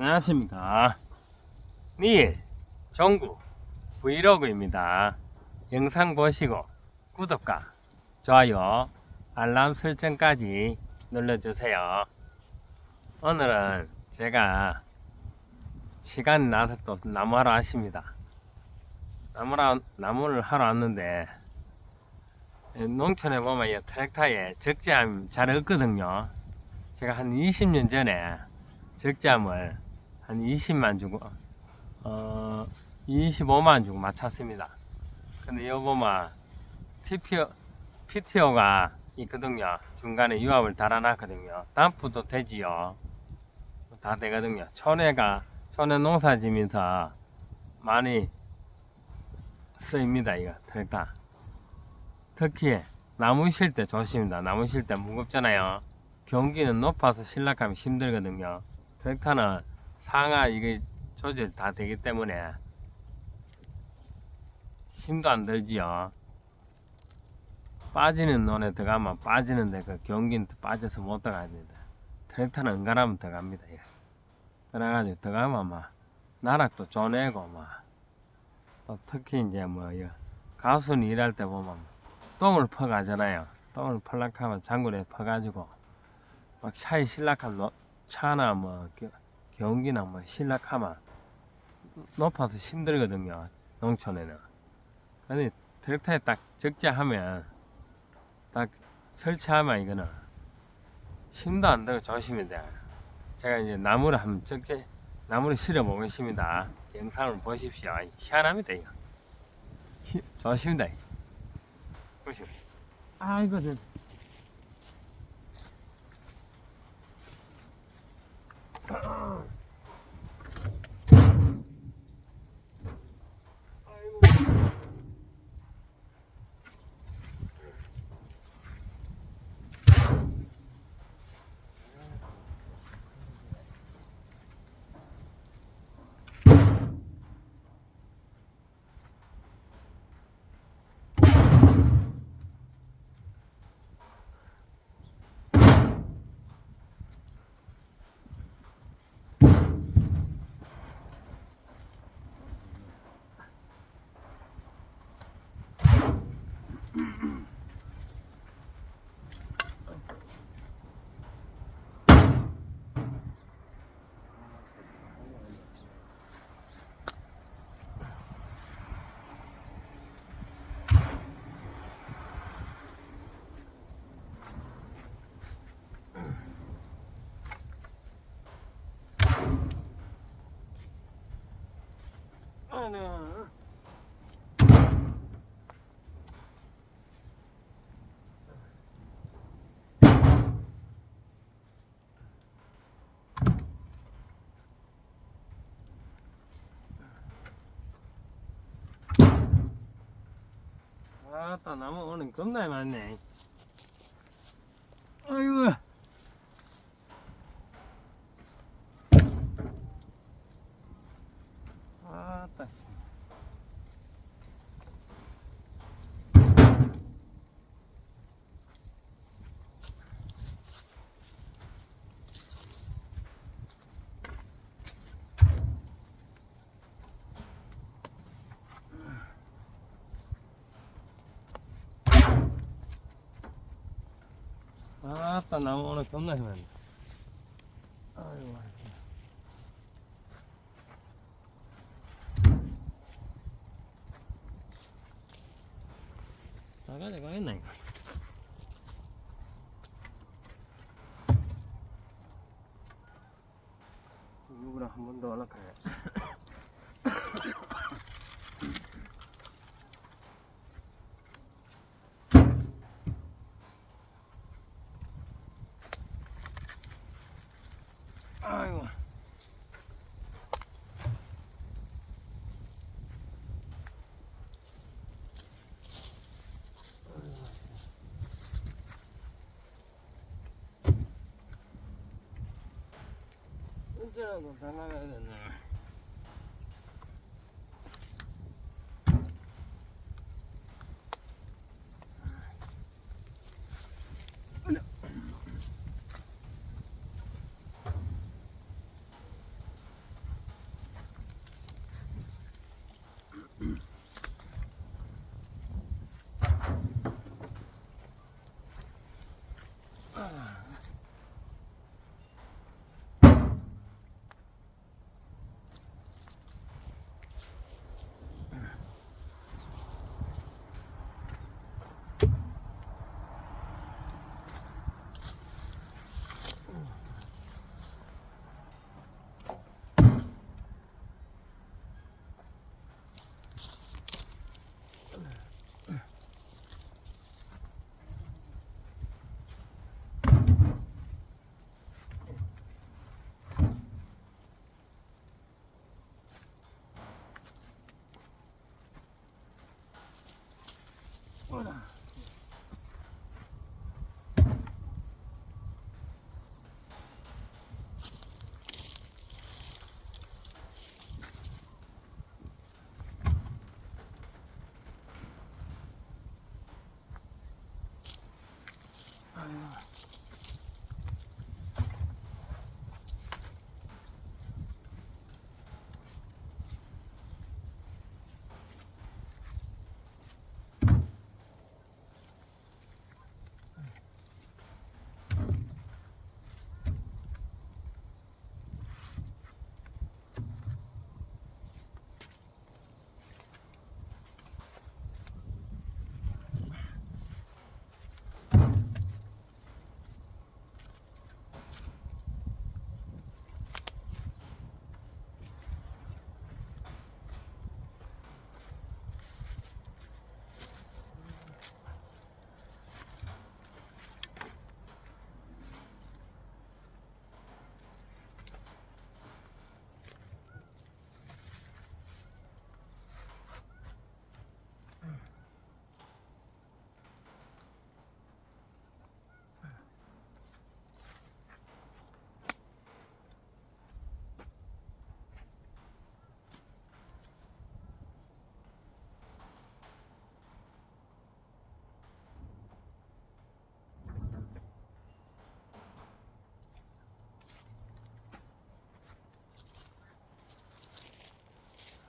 안녕하십니까. 니일 정구 브이로그입니다. 영상 보시고 구독과 좋아요, 알람 설정까지 눌러주세요. 오늘은 제가 시간 나서 또 나무하러 왔습니다. 나무라, 나무를 하러 왔는데 농촌에 보면 이 트랙터에 적재함 잘 없거든요. 제가 한 20년 전에 적재함을 한 20만 주고 어 25만 주고 맞췄습니다. 근데 요거만 TPO, PTO가 있거든요. 중간에 유압을 달아놨거든요. 담프도 되지요. 다 되거든요. 촌에가 촌에 농사 지면서 많이 쓰입니다. 이거 트랙터. 특히 나무 실 때 조심입니다. 나무 실 때 무겁잖아요. 경기는 높아서 실락하면 힘들거든요. 트랙터는 상하 이게 조절 다 되기 때문에 힘도 안 들지요. 빠지는 논에 들어가면 빠지는데 그 경기는 빠져서 못 들어갑니다. 트랙터는 은간하면 들어갑니다. 예. 들어가지고 들어가면 막 나락도 쪼내고 막또 특히 이제 뭐이 가수는 일할 때 보면 똥을 퍼가잖아요. 똥을 펄락하면 장군에 퍼가지고 막 차에 노- 차나 뭐 겨- 경기나 뭐 실락하면 높아서 힘들거든요. 농촌에는. 근데 트랙터에 딱 적재하면 딱 설치하면 이거는 힘도 안 들고 조심해야 돼요. 제가 이제 나무를 한번 적재 나무를 실어 보겠습니다. 영상을 보십시오. 희한합니다 이거. 히- 좋습니다. 이거. 보시오. 아이고 Uh-oh. 아나. 아따 나무 오늘 겁나 많네. 아이고. 아따. 아따 나무 오늘 겁나 많네. 아이고. 다 가져가겠나 이거. 누구랑 한 번 더 연락해. 아이고. 언제라도 다 나가 야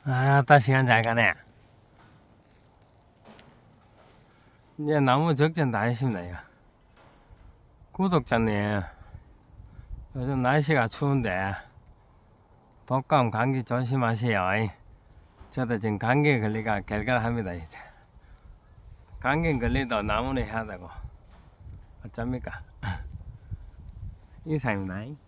아따 시간 잘 가네. 이제 나무 적전 다 했습니다 이거. 구독자님 요즘 날씨가 추운데 독감 감기 조심하세요. 저도 지금 감기에 걸리가 결갈합니다 이제. 감기 걸리도 나무는 해야 되고. 어쩝니까? 이상입니다